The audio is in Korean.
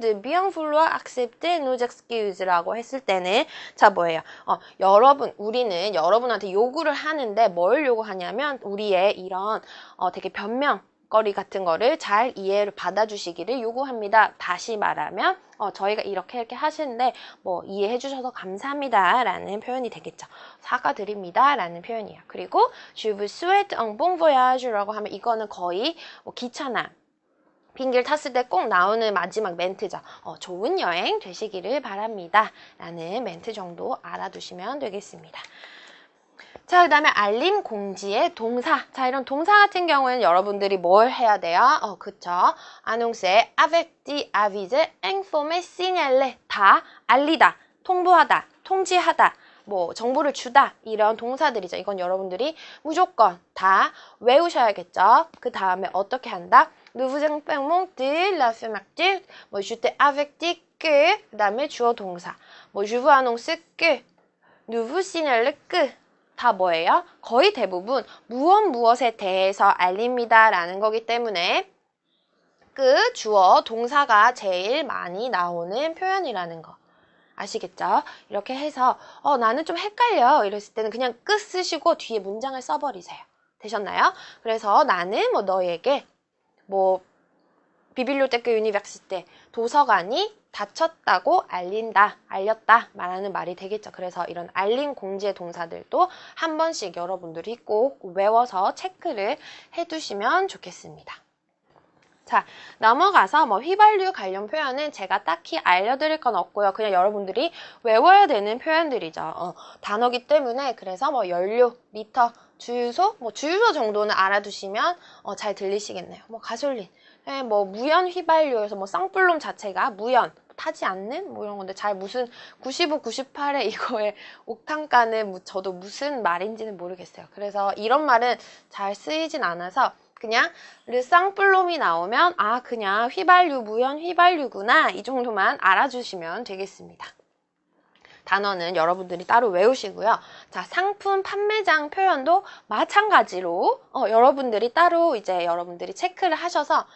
de bien vouloir accepter nos excuses라고 했을 때는 자 뭐예요? 어, 여러분 우리는 여러분한테 요구를 하는데 뭘 요구하냐면 우리의 이런 어, 되게 변명 거리 같은 거를 잘 이해를 받아주시기를 요구합니다. 다시 말하면 어, 저희가 이렇게 이렇게 하시는데 뭐 이해해 주셔서 감사합니다 라는 표현이 되겠죠. 사과드립니다 라는 표현이에요. 그리고 je vous souhaite un bon voyage 라고 하면 이거는 거의 뭐 기차나 빙길 탔을 때 꼭 나오는 마지막 멘트죠. 어, 좋은 여행 되시기를 바랍니다. 라는 멘트 정도 알아두시면 되겠습니다. 자, 그 다음에 알림 공지의 동사. 자, 이런 동사 같은 경우에는 여러분들이 뭘 해야 돼요? 어, 그쵸. annoncer avec d aviser, informer, signaler. 다 알리다, 통보하다, 통지하다. 뭐 정보를 주다 이런 동사들이죠. 이건 여러분들이 무조건 다 외우셔야겠죠. 그 다음에 어떻게 한다? De la fermeture. 뭐 je t'ai averti que 그 다음에 주어 동사. 뭐 je vous annonce que nous vous signale que 다 뭐예요? 거의 대부분 무엇 무엇에 대해서 알립니다 라는 거기 때문에 그 주어 동사가 제일 많이 나오는 표현이라는 거 아시겠죠? 이렇게 해서 어 나는 좀 헷갈려 이랬을 때는 그냥 끝 쓰시고 뒤에 문장을 써버리세요 되셨나요? 그래서 나는 뭐 너에게 뭐 비빌리오테크 유니버시테 도서관이 닫혔다고 알린다, 알렸다 말하는 말이 되겠죠. 그래서 이런 알림 공지의 동사들도 한 번씩 여러분들이 꼭 외워서 체크를 해두시면 좋겠습니다. 자, 넘어가서 뭐 휘발유 관련 표현은 제가 딱히 알려드릴 건 없고요. 그냥 여러분들이 외워야 되는 표현들이죠. 어, 단어기 때문에 그래서 뭐 연료, 리터, 주유소, 뭐 주유소 정도는 알아두시면 어, 잘 들리시겠네요. 뭐 가솔린, 네, 뭐 무연 휘발유에서 뭐 쌍불놈 자체가 무연, 타지 않는 뭐 이런 건데 잘 무슨 95, 98에 이거에 옥탄가는 저도 무슨 말인지는 모르겠어요. 그래서 이런 말은 잘 쓰이진 않아서 그냥 르쌍플롬이 나오면 아 그냥 휘발유 무연 휘발유구나 이 정도만 알아주시면 되겠습니다. 단어는 여러분들이 따로 외우시고요. 자, 상품 판매장 표현도 마찬가지로 어, 여러분들이 따로 이제 여러분들이 체크를 하셔서